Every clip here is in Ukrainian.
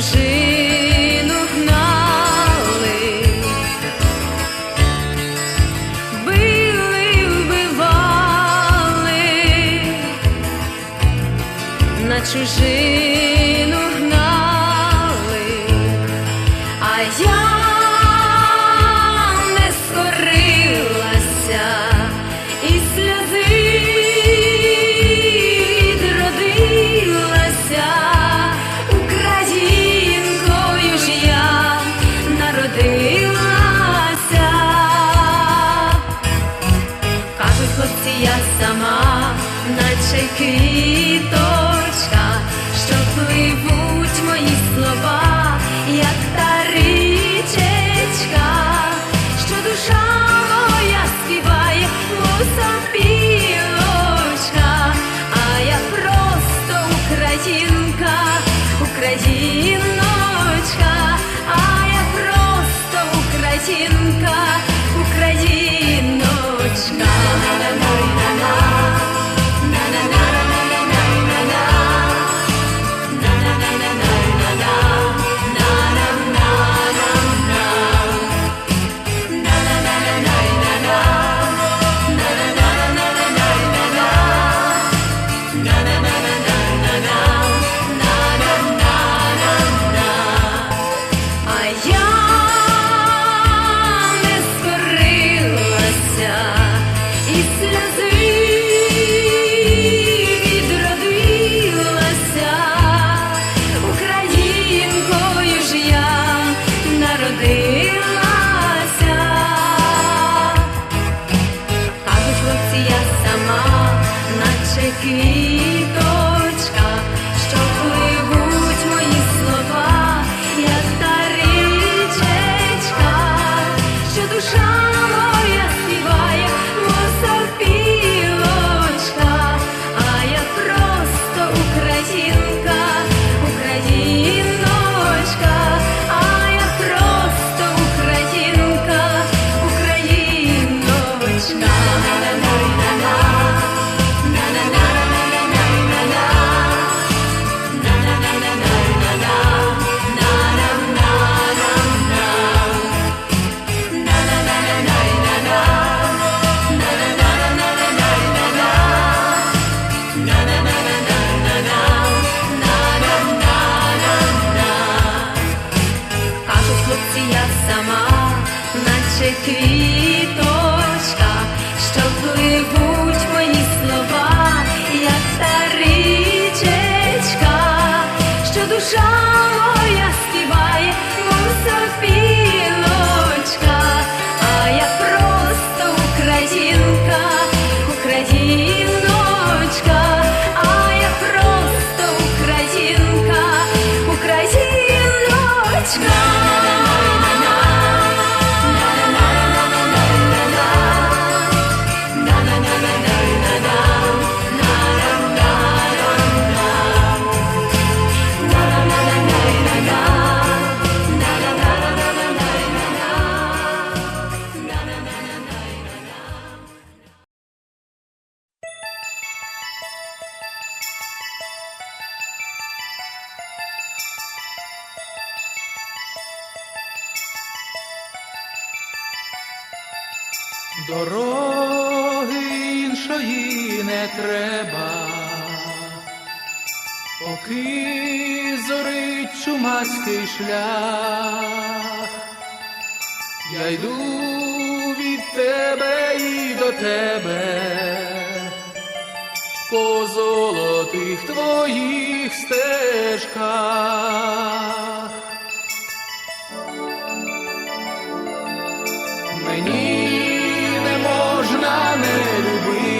Jersey. Наче квіточка, що пливуть мої слова, як та річечка, що душа моя співає, мусопілочка, а я просто українка, україночка, а я просто українка, україночка. Наче квіточка, що пливуть мої слова, як та що душа не треба, поки зорить чумацький шлях, я йду від тебе і до тебе, по золотих твоїх стежках. Мені не можна не любити,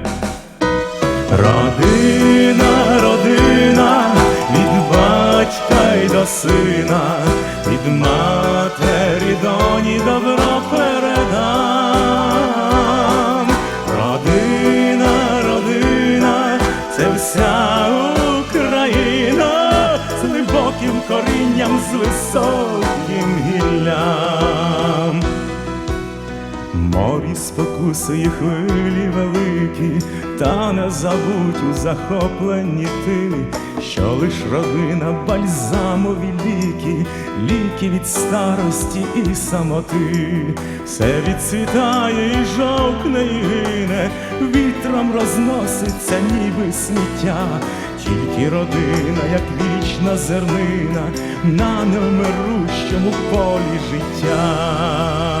Родина, родина, від батька й до сина, від матері Морі спокусує хвилі великі, та не забудь у захопленні ти, що лиш родина бальзамові ліки, ліки від старості і самоти, все відцвітає і жовкне і гине, вітром розноситься, ніби сміття, тільки родина, як вічна зернина, на невмирущому полі життя.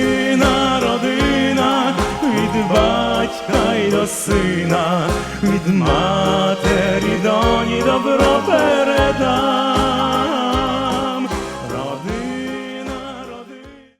сина, від матері доні добро передам.